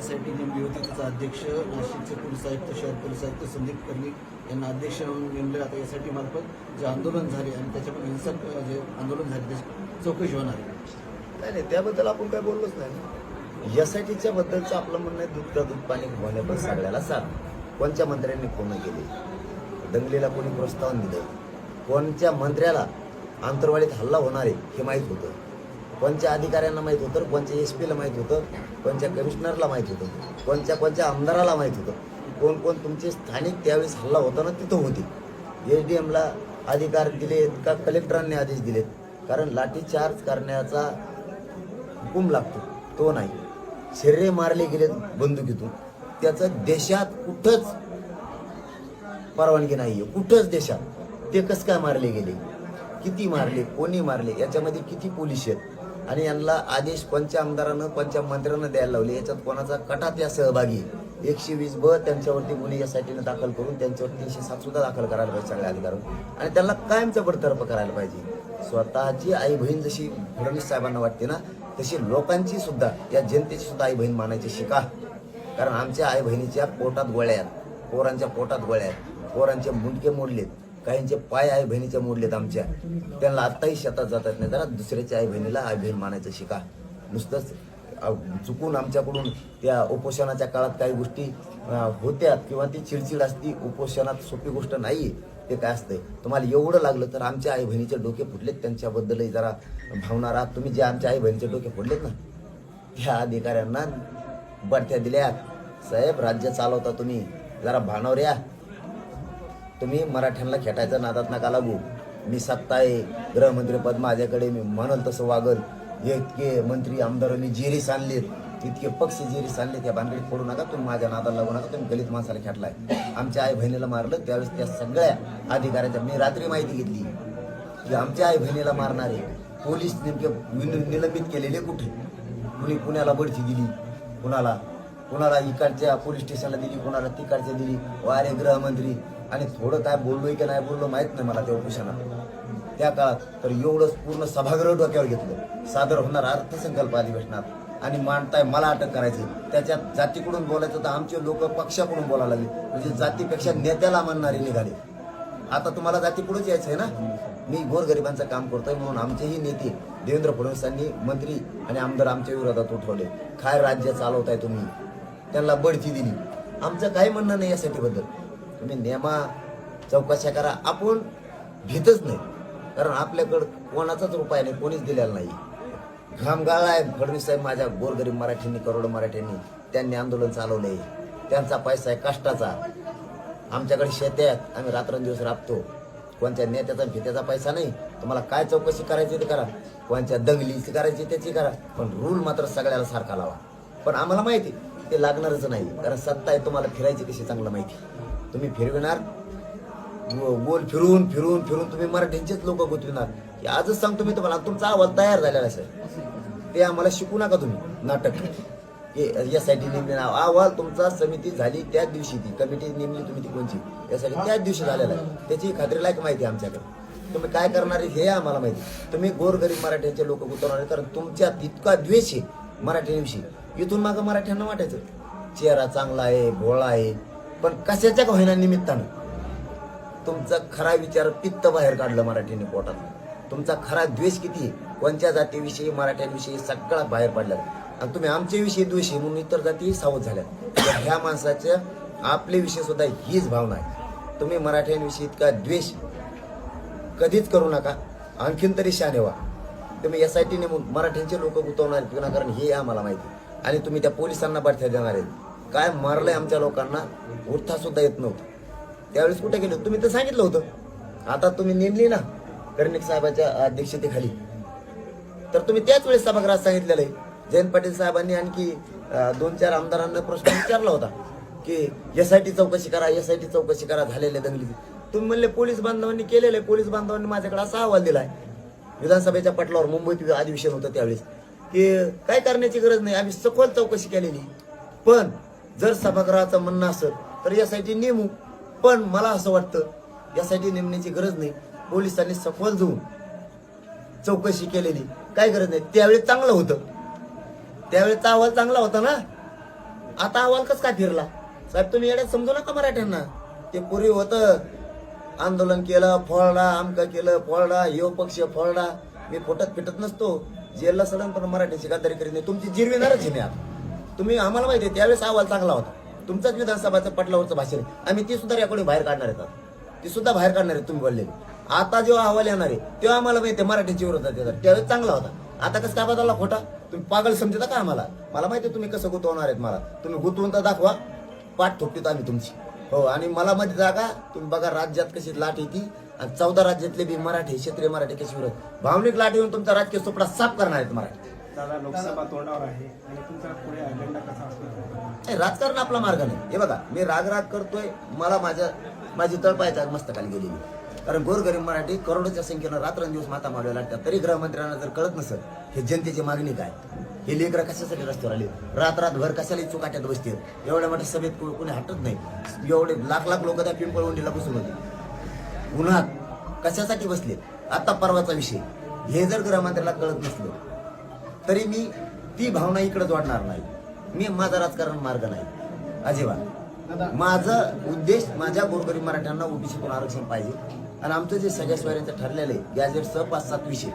S I T नेमली होती. त्याचा अध्यक्ष नाशिकचे पोलीस आयुक्त शहर पोलीस आयुक्त संदीप कर्णिक यांना अध्यक्ष म्हणून नेमले. आता एस आय टी मार्फत जे आंदोलन झाले आणि त्याच्यामध्ये हिंसक जे आंदोलन झाले त्याची चौकशी होणार आहे. नाही नाही त्याबद्दल आपण काय बोललोच नाही एस आय टीच्या बद्दलचं आपलं म्हणणं आहे दूध का दूध पाणी होणे पण सगळ्याला साथ. कोणत्या मंत्र्यांनी पूर्ण केली? दंगलीला कोणी प्रोत्साहन दिलं? कोणत्या मंत्र्याला आंतरवाडीत हल्ला होणार आहे हे माहीत होतं. कोणच्या अधिकाऱ्यांना माहीत होतं कोणच्या एस पीला माहीत होतं कोणच्या कमिशनरला माहीत होतं कोणत्या कोणत्या आमदाराला माहीत होतं. कोण कोण तुमचे स्थानिक त्यावेळेस हल्ला होता ना तिथं होते. एस डी एमला अधिकार दिलेत का कलेक्टरांनी आदेश दिलेत? कारण लाठीचार्ज करण्याचा हुकूम लागतो तो नाही. शरीरे मारले गेलेत बंदुकीतून. त्याचं देशात कुठंच परवानगी नाही आहे कुठंच देशात. ते कसं काय मारले गेले? किती मारले कोणी मारले? याच्यामध्ये किती पोलीस आहेत? आणि यांना आदेश पंच आमदारानं पंच मंत्र्यांना द्यायला लावले. याच्यात कोणाचा कटात या सहभागी? एकशे वीस ब त्यांच्यावरती गुन्हे या साठी दाखल करून त्यांच्यावर तीनशे सात सुद्धा दाखल करायला पाहिजे सगळ्या अधिकाऱ्यांनी आणि त्यांना कायमचं बडतर्फ करायला पाहिजे. स्वतःची आई बहीण जशी फडणवीस साहेबांना वाटते ना तशी लोकांची सुद्धा या जनतेची सुद्धा आई बहीण मानायची शिका. कारण आमच्या आई बहिणीच्या पोटात गोळ्या आहेत. पोरांच्या पोटात गोळ्या आहेत. पोरांचे मुंडके मोडलेत. काहींचे पाय आई बहिणीच्या मोडलेत आमच्या. त्यांना आत्ताही शेतात जातात नाही जरा दुसऱ्याच्या आई बहिणीला आई बहीण मानायचं शिका. नुसतंच चुकून आमच्याकडून त्या उपोषणाच्या काळात काही गोष्टी होत्यात होत्या किंवा ती चिडचिड असती उपोषणात सोपी गोष्ट नाही ते काय असतंय? तुम्हाला एवढं लागलं तर आमच्या आई बहिणीचे डोके फुटलेत त्यांच्याबद्दलही जरा भावना आहात तुम्ही जे आमच्या आई बहिणीचे डोके फुटलेत ना त्या अधिकाऱ्यांना बडत्या दिल्या साहेब राज्य चालवता तुम्ही. जरा भानावर या. तुम्ही मराठ्यांना खेटायचा नादात नका लागू. मी सत्ता आहे. गृहमंत्री पद माझ्याकडे मी म्हणल तसं वागल. इतके मंत्री आमदारांनी जेरीस आणलेत इतके पक्ष जेरीस आणले त्या भानगडीत पडू नका. तुम्ही माझ्या नादाला लागू नका. तुम्ही गलित माणसाला खेटलाय. आमच्या आई बहिणीला मारलं. त्यावेळेस त्या सगळ्या अधिकाऱ्यांच्या मी रात्री माहिती घेतली. की आमच्या आई बहिणीला मारणारे पोलीस नेमके निलंबित केलेले कुठे? कुणी पुण्याला बढती दिली. कुणाला कुणाला इकडच्या पोलीस स्टेशनला दिली. कुणाला तिकडच्या दिली. वारे गृहमंत्री आणि थोडं काय बोललोय की नाही बोललो माहीत नाही मला त्या उपोषणात त्या काळात तर एवढंच पूर्ण सभागृह डोक्यावर घेतलं. सादर होणार अर्थसंकल्प अधिवेशनात आणि मांडताय मला अटक करायची. त्याच्यात जातीकडून बोलायचं तर आमचे लोक पक्षाकडून बोलायला लागले. म्हणजे जातीपेक्षा नेत्याला मानणारे निघाले. आता तुम्हाला जातीकडूनच यायचं आहे ना? मी गोरगरिबांचं काम करतोय म्हणून आमचेही नेते देवेंद्र फडणवीसांनी मंत्री आणि आमदार आमच्या विरोधात उठवले. काय राज्य चालवताय तुम्ही? त्यांना बढती दिली. आमचं काही म्हणणं नाही यासाठी बद्दल तुम्ही नेमा चौकशा करा. आपण भीतच नाही. कारण आपल्याकडं कोणाचाच रुपया नाही कोणीच दिलेला नाही. घामगाळा आहे. फडणवीस साहेब माझ्या गोरगरीब मराठींनी करोड मराठ्यांनी त्यांनी आंदोलन चालवलंय. त्यांचा पैसा आहे कष्टाचा. आमच्याकडे शेती आहेत आम्ही रात्रंदिवस राबतो. कोणत्या नेत्याचा फित्याचा पैसा नाही. तुम्हाला काय चौकशी करायची ते करा. कोणत्या दंगलीची करायची त्याची करा. पण रूल मात्र सगळ्याला सारखा लावा. पण आम्हाला माहिती ते लागणारच नाही. कारण सत्ता आहे तुम्हाला फिरायची कशी चांगलं माहिती? तुम्ही फिरविणार? गो- गोल फिरून फिरून फिरून तुम्ही मराठ्यांचेच लोक गुंतविणार. की आजच सांगतो मी तुम्हाला. तुमचा आवाज तयार झालेला आहे सर ते आम्हाला शिकू नका तुम्ही. नाटक. की यासाठी नेमले नाव. अहवाल तुमचा समिती झाली त्याच दिवशी ती. कमिटी नेमली तुम्ही ती कोणची? यासाठी त्याच दिवशी झालेला आहे. त्याची खात्री लायक माहिती आहे आमच्याकडे. तुम्ही काय करणार आहे हे आम्हाला माहिती तुम्ही गोरगरीब मराठ्यांचे लोक गुतवणार कारण तुमच्यात इतका द्वेष आहे मराठ्यांविषयी इथून मागं मराठ्यांना वाटायचं. चेहरा चांगला आहे भोळा आहे. पण कशाच्या का होईना निमित्तानं? तुमचा खरा विचार पित्त बाहेर काढलं मराठीने पोटात तुमचा खरा द्वेष किती कोणत्या जातीविषयी मराठ्यांविषयी सगळा बाहेर पडला आणि तुम्ही आमच्याविषयी द्वेष आहे म्हणून इतर जाती सावध झाल्या तर ह्या माणसाच्या आपल्याविषयी सुद्धा हीच भावना आहे. तुम्ही मराठ्यांविषयी इतका द्वेष कधीच करू नका. आणखीन तरी शाने व्हा. तुम्ही एस आय टीने मराठ्यांचे लोक गुंतवणार विनाकारण हे आम्हाला माहिती आणि तुम्ही त्या पोलिसांना बडथ्या देणार आहेत काय मारलंय आमच्या लोकांना उठता सुद्धा येत नव्हतं. त्यावेळेस कुठे गेलो? तुम्ही तर सांगितलं होतं. आता तुम्ही नेमली ना कर्णिक साहेबाच्या अध्यक्षतेखाली. तर तुम्ही त्याच वेळेस सभागृहात सांगितलेलं आहे. जयंत पाटील साहेबांनी आणखी दोन चार आमदारांना प्रश्न विचारला होता की एस आय टी चौकशी करा एस आय टी चौकशी करा झालेल्या दंगलीची. तुम्ही म्हणले पोलीस बांधवांनी केलेलं आहे. पोलीस बांधवांनी माझ्याकडे असा अहवाल दिला आहे विधानसभेच्या पटलावर मुंबईत अधिवेशन होतं त्यावेळेस. की काय करण्याची गरज नाही. आम्ही सखोल चौकशी केलेली. पण जर सभागृहाचं म्हणणं असेल तर यासाठी नेमू. पण मला असं वाटतं यासाठी नेमण्याची गरज नाही. पोलिसांनी सफल जाऊन चौकशी केलेली. काय गरज नाही. त्यावेळी चांगलं होतं. त्यावेळेचा अहवाल चांगला होता ना? आता अहवाल कस काय फिरला? साहेब तुम्ही येड्यात समजू नका मराठ्यांना. ते पूर्वी होतं आंदोलन केलं फळडा आमका केलं फळडा यो पक्ष फळडा मी फोटत फिटत नसतो. जेलला सडन पण मराठीची गादारी करीत नाही. तुमची जिरविणारच आहे मी आता. तुम्ही आम्हाला माहिती आहे त्यावेळेस अहवाल चांगला होता. तुमचाच विधानसभाचं पटलावरचं भाषण आहे. आम्ही ती सुद्धा रेकॉर्डिंग बाहेर काढणार आहेत ती सुद्धा बाहेर काढणार आहे तुम्ही बोललेली. आता जेव्हा अहवाल येणार आहे तेव्हा आम्हाला माहिती आहे मराठीची विरोधात येतात त्यावेळेस चांगला होता. आता कसं काय बदलला खोटा? तुम्ही पागल समजता का आम्हाला? मला माहिती आहे तुम्ही कसं गुंतवणार आहेत मला. तुम्ही गुंतवून तर दाखवा. पाठ थोपटीत आम्ही तुमची. हो आणि मला मध्ये जागा तुम्ही बघा राज्यात कशी लाट येते आणि चौदा राज्यातले बी मराठी क्षेत्रीय मराठी कशी विरोध. भावनिक लाट येऊन तुमचा राजकीय सुपडा साफ करणार आहेत मराठी. दादा लोकसभा तोंडावर आहे आणि तुमचा पुढे अजेंडा कसा असणार नाही, राजकारण आपला मार्ग नाही. हे बघा मी रागराग करतोय मला माझ्या माझी तळपायच्या मस्तकाली गेलेली. कारण गोरगरीब मराठी करोडोच्या संख्येनं रात्रंदिवस माता मारव्या लागतात. तरी गृहमंत्र्यांना जर कळत नसेल हे जनतेची मागणी काय? हे लेकरं कशासाठी रस्त्यावर आले रात रातभर कशाला चुकाट्यात बसतील? एवढ्या मोठ्या सभेत कोणी हटत नाही. एवढे लाख लाख लोक त्या पिंपळवंडीला बसून होते. उन्हात कशासाठी बसले आता परवाचा विषय. हे जर गृहमंत्र्याला कळत नसलं तरी मी ती भावना इकडे जोडणार नाही. मी माझा राजकारण मार्ग नाही. अजिबात. माझा उद्देश माझ्या गोरगरीब मराठ्यांना ओबीसीतून आरक्षण पाहिजे. आणि आमचं जे सगळ्या स्वाऱ्यांचं ठरलेलं आहे गॅजेटसह पाच सात विषय.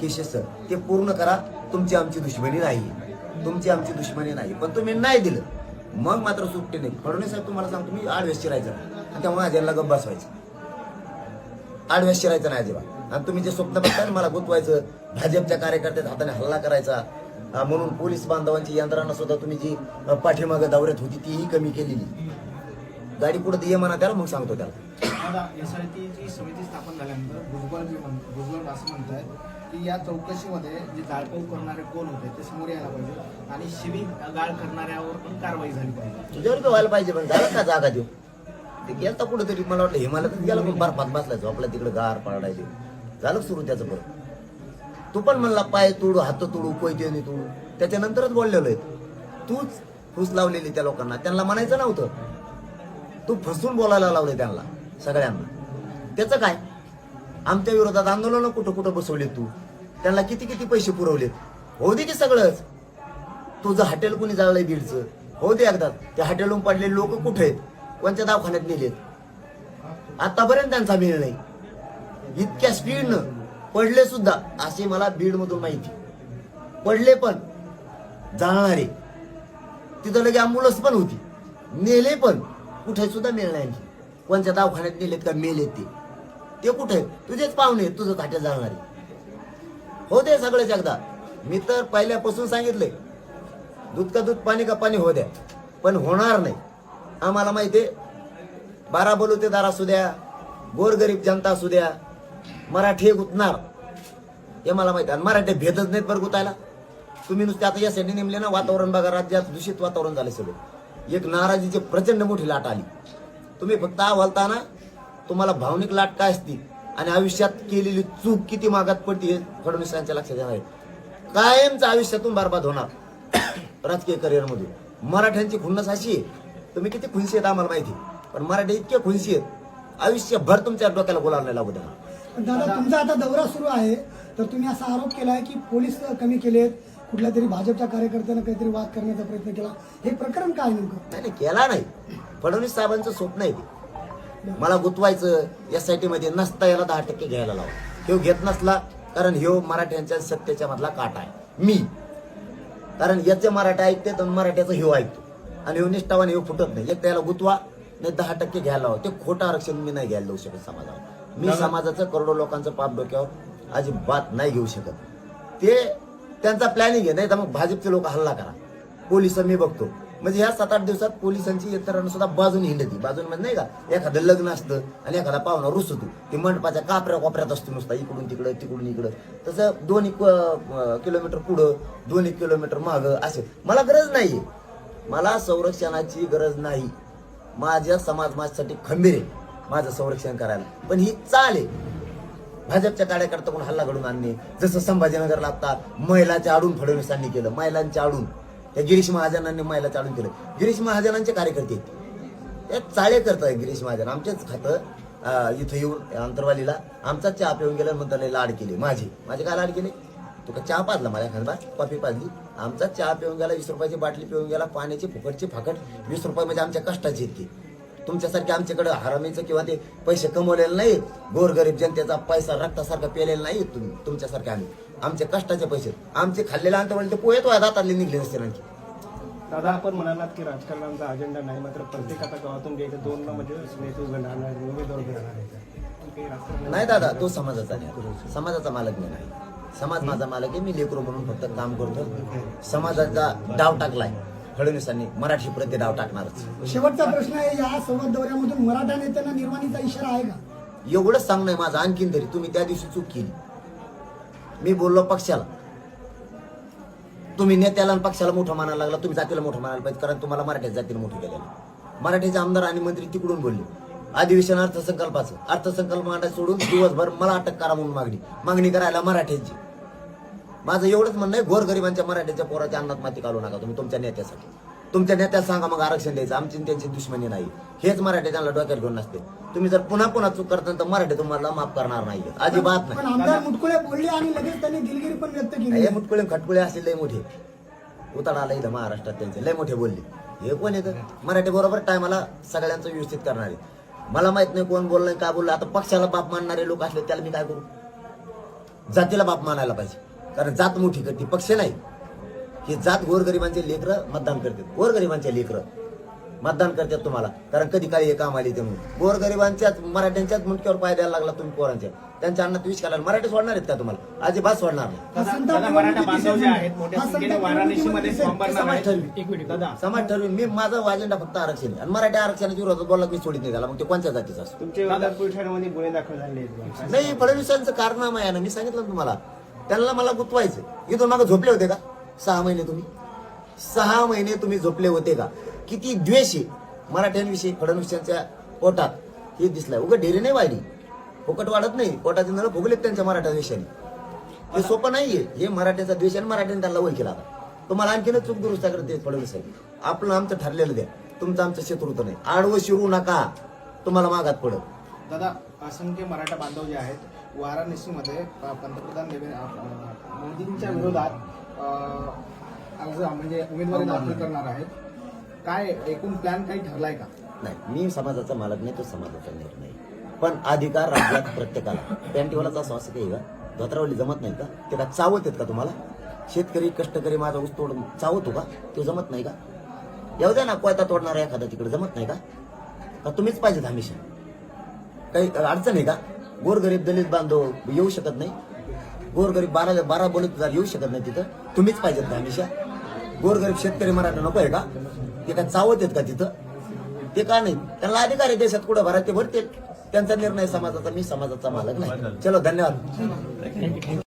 केसेसचं ते पूर्ण करा. तुमची आमची दुश्मनी नाही तुमची आमची दुश्मनी नाही पण तुम्ही नाही दिलं. मग मात्र सुट्टी नाही. फडणवीस साहेब तुम्हाला सांगतो मी आडवेस चिरायचं आणि त्यामुळे अजयला गप्प बसवायचं आडव्यास शिरायचं नाही अजिबात. आणि तुम्ही जे स्वप्न बघताय ना मला गुंतवायचं भाजपच्या कार्यकर्त्याच्या हाताने हल्ला करायचा म्हणून पोलीस बांधवांची यंत्रणा सुद्धा तुम्ही जी पाठीमागं दौऱ्यात होती तीही कमी केलेली. गाडी पुढे ये म्हणा त्याला मग सांगतो त्याला. आता एस आय टीची समिती स्थापन झाल्यानंतर भुजबळ जे म्हण भुजबळ असं म्हणतात की या चौकशीमध्ये जे गाळपाऊ करणारे कोण होते ते समोर यायला पाहिजे आणि शिवी गाळ करणाऱ्यावर पण कारवाई झाली पाहिजे. तुझ्यावर व्हायला पाहिजे पण झालं का जागा देऊ ते गेलता कुठेतरी मला वाटलं हिमालयात गेला पण बर्फात बसलायचो आपल्या तिकडे गार पडायचे झालं सुरू त्याचं बरं तू पण म्हणला पाय तोडू हात तोडू कोयते तोडू. त्याच्यानंतरच बोललेलो आहे. तूच फुस लावलेली त्या लोकांना. त्यांना म्हणायचं नव्हतं. तू फसून बोलायला लावले त्यांना सगळ्यांना. त्याचं काय? आमच्या विरोधात आंदोलनं कुठं कुठं बसवले तू? त्यांना किती किती पैसे पुरवलेत? हो दे की सगळंच. तुझं हॉटेल कुणी जाळलंय बीडचं? हो दे एकदा. त्या हॉटेलहून पडलेले लोक कुठे आहेत? कोणत्या दवाखान्यात नेलेत? आतापर्यंत त्यांचा मेळ नाही इतक्या स्पीडनं पडले सुद्धा असे मला बीड मधून माहिती. पडले पण जाणारे. तिथं लगे अँब्युलन्स पण होती. नेले पण कुठे सुद्धा मेळ नाही. कोणत्या दवाखान्यात नेलेत का मेलेत ते. ते कुठे? आहेत? तुझेच पाहुणे तुझं ताट्या जाणारे. हो दे सगळेच एकदा. मी तर पहिल्यापासून सांगितलंय दूध का दूध पाणी का पाणी हो द्या. पण होणार नाही. आम्हाला माहितीये बारा बलुतेदार असू द्या गोरगरीब जनता असू द्या मराठी गुतणार हे मला माहिती आहे. आणि मराठी भेदच नाहीत बरं गुतायला. तुम्ही नुसते आता यासाठी नेमले ना वातावरण बघा राज्यात दूषित वातावरण झाले सगळं. एक नाराजीची प्रचंड मोठी लाट आली. तुम्ही फक्त अहवालता ना तुम्हाला भावनिक लाट काय असती? आणि आयुष्यात केलेली चूक किती मागात पडते हे फडणवीसांच्या लक्षात येणार आहे. कायमचं आयुष्यातून बरबाद होणार. राजकीय करिअरमधून. मराठ्यांची खुन्नस अशी आहे. तुम्ही किती खुनशी आहेत आम्हाला माहिती. पण मराठी इतके खुनशी आहेत. आयुष्यभर तुमच्या डोक्याला बोलायला नाही लागू द्या दादा तुमचा आता दौरा सुरू आहे. तर तुम्ही असा आरोप केलाय की पोलीस कमी केलेत. कुठल्या तरी भाजपच्या कार्यकर्त्यानं काहीतरी वाद करण्याचा प्रयत्न केला. हे प्रकरण काय नेमकं? नाही नाही, केला नाही. फडणवीस साहेबांचं स्वप्न आहे ते. मला गुंतवायचं एस आयमध्ये नसता याला दहा टक्के घ्यायला लावा. ह्यो घेत नसला कारण ह्यो मराठ्यांच्या सत्तेच्या मधला काटा आहे. मी. कारण याचे मराठा ऐकते तर मराठ्याचं ह्यो ऐकतो. आणि ह्यो निष्ठावान ह्यो फुटत नाही. एक त्याला गुंतवा नाही दहा टक्के घ्यायला लावा. ते खोटं आरक्षण मी नाही घ्यायला देऊ शकत समाजाला. मी समाजाचं करोडो लोकांचं पाप डोक्यावर अजिबात नाही घेऊ शकत. ते त्यांचा प्लॅनिंग आहे नाही तर मग भाजपचे लोक हल्ला करा. पोलीस मी बघतो. म्हणजे ह्या सात आठ दिवसात पोलिसांची यंत्रणा सुद्धा बाजून हिंडती. बाजून म्हणजे नाही का एखादं लग्न असतं आणि एखादा पाहुणा रुसतो. ते मंडपाच्या कापऱ्या कोपऱ्यात असतो नुसता इकडून तिकडं तिकडून इकडं. तसं दोन एक किलोमीटर पुढं दोन एक किलोमीटर मागं असं. मला गरज नाहीये. मला संरक्षणाची गरज नाही. माझ्या समाज माझ्यासाठी खंबीर आहे. माझं संरक्षण करायला. पण ही चाल आहे. भाजपच्या कार्यकर्ता कोण हल्ला घडून आणणे? जसं संभाजीनगरला आता महिलाच्या आडून फडणवीसांनी केलं. महिलांच्या आडून. त्या गिरीश महाजनांनी महिलाच्या आडून केलं. गिरीश महाजनांचे कार्यकर्ते आहेत. ते चाळे करताय गिरीश महाजन. आमचेच खातं इथं येऊन अंतरवालीला आमचाच चहा पिऊन गेला म्हणतात लाड केले. माझे. माझे काय लाड केले? तू का चहा पाजला माझ्या खानबा कॉफी पाजली. आमचा चहा पिऊन गेला वीस रुपयाची बाटली पिऊन गेला पाण्याची फुकटची फाकट वीस रुपये म्हणजे आमच्या कष्टाची आहेत तुमच्यासारखे आमच्याकडे हरामीचं किंवा ते पैसे कमवलेले नाही गोरगरीब जनतेचा पैसा रक्तासारखा पेलेला नाही तुम्ही तुमच्यासारखे आम्ही. आमचे कष्टाचे पैसे आमचे खाल्लेले अंत म्हणजे ते पोहे तो दातातले निघले नसते आणखी. दादा आपण म्हणालात की राजकारणाचा अजेंडा नाही मात्र प्रत्येक आता गावातून गेले दोन म्हणजे नेते उभे राहणार उमेदवार उभे राहणार आहेत. पण काही राजकारण नाही दादा तो समाजाचा नाही. समाजाचा मालक मी नाही. समाज माझा मालक आहे मी लेकरू म्हणून फक्त काम करतो समाजाचा डाव टाकलाय. फडणवीसांनी मराठी प्रति डाव टाकणारच. शेवटचा प्रश्न आहे या संवाद दौऱ्यामधून मराठा नेत्यांना निर्वाणीचा इशारा आहे का? एवढंच सांगणं आहे माझं आणखीन तरी. तुम्ही त्या दिवशी चूक केली. मी बोललो पक्षाला. तुम्ही नेत्याला आणि पक्षाला मोठं मानायला लागला तुम्ही जातीला मोठं मानायला पाहिजे कारण तुम्हाला मराठ्या जातीला मोठं केलेलं मराठीचे आमदार आणि मंत्री तिकडून बोलले. अधिवेशन अर्थसंकल्पाचं. अर्थसंकल्प मांडा सोडून दिवसभर मला अटक करा म्हणून मागणी. मागणी करायला मराठ्यांची. माझं एवढंच म्हणणं आहे गोरगरिबांच्या मराठ्याच्या पोराच्या अन्नात माती काढू नका तुम्ही तुमच्या नेत्यासाठी. तुमच्या नेत्याला सांगा मग आरक्षण द्यायचं आमची त्यांची दुश्मनी नाही. हेच मराठी त्यांना डोक्यात घेऊन नसते. तुम्ही जर पुन्हा पुन्हा चूक करता तर मराठी तुम्हाला माफ करणार नाही अजिबात पण नाही आमदार मुटकुळे बोलले आणि लगेच त्यांनी दिलगिरी पण व्यक्त केली. हे मुटकुळे खटकुळे असे लय मोठे. उतार आला इथं महाराष्ट्रात त्यांचे. लय मोठे बोलले. हे कोण येतं? मराठी बरोबर टायमाला सगळ्यांचं व्यवस्थित करणारे मला माहीत नाही कोण बोललं काय बोललं. आता पक्षाला बाप मानणारे लोक असले त्याला मी काय करू? जातीला बाप मानायला पाहिजे. कारण जात मोठी करते पक्ष नाही. हे जात गोरगरिबांचे लेकरं मतदान करतात. गोरगरिबांचे लेकरं मतदान करतात तुम्हाला. कारण कधी काळी हे काम आली ते म्हणून. गोरगरिबांच्याच मराठ्यांच्याच मुंडक्यावर पाय द्यायला लागला तुम्ही पोरांच्या. त्यांच्या अन्नात विष घालायला मराठी सोडणार आहेत का तुम्हाला? अजिबात सोडणार नाही. समाज ठरवी. एक मिनिट. दादा. समाज ठरवून मी माझा अजेंडा फक्त आरक्षण आहे. आणि मराठी आरक्षणाच्या विरोधात बोलला मी सोडित नाही त्याला मग ते कोणत्या जातीचा असतो? झाले नाही फडणवीसांचं कारनामा आहे ना. मी सांगितलं ना तुम्हाला. त्यांना मला गुतवायचं इथून मागे झोपले होते का? सहा महिने तुम्ही. सहा महिने तुम्ही झोपले होते का? किती द्वेष आहे. मराठ्यांविषयी फडणवीसांच्या पोटात. हे दिसलंय. उगं ढेरी नाही वाढली फुकट वाढत नाही. पोटाचे नळ फुगलेत त्यांच्या मराठा द्वेषाने हे सोपं नाहीये. हे मराठ्याचा द्वेष आणि मराठ्याने त्यांना वय केला तुम्हाला आणखीनच चूक दुरुस्त करते फडणवीस साहेब. आपलं आमचं ठरलेलं द्या. तुमचं आमचं शत्रुत नाही. आडवं शिरू नका. तुम्हाला मागात पडत. दादा असंख्य मराठा बांधव जे आहेत वाराणसीमध्ये पंतप्रधान देवेंद्र मोदींच्या विरोधात अर्ज म्हणजे उमेदवारी दाखल करणार आहेत. काय एकूण प्लॅन काही ठरलाय का? नाही मी समाजाचा मालक नाही तो समाजाचा निर्णय. पण अधिकार राज्यात प्रत्येकाला. पॅन्टीवालाचा असं काही का? धोत्रावली जमत नाही का? ते का चावत आहेत का तुम्हाला? शेतकरी कष्टकरी माझा ऊस तोडून चावतो का? तो जमत नाही का? येऊ द्या ना कोयता तोडणारा एखादा तिकडे जमत नाही का? का तुम्हीच पाहिजेत हमेशा? काही अडचण आहे का? गोरगरीब दलित बांधव येऊ शकत नाही. गोरगरीब बारा बारा बोलत येऊ शकत नाही तिथं. तुम्हीच पाहिजेत का हमेशा गोरगरीब शेतकरी मराठा नको आहे का? ते काय चावत आहेत का तिथं? ते का नाही? त्यांना अधिकार आहे देशात कुठं भरा ते भरतील. त्यांचा निर्णय समाजाचा मी समाजाचा मालक नाही. चलो धन्यवाद.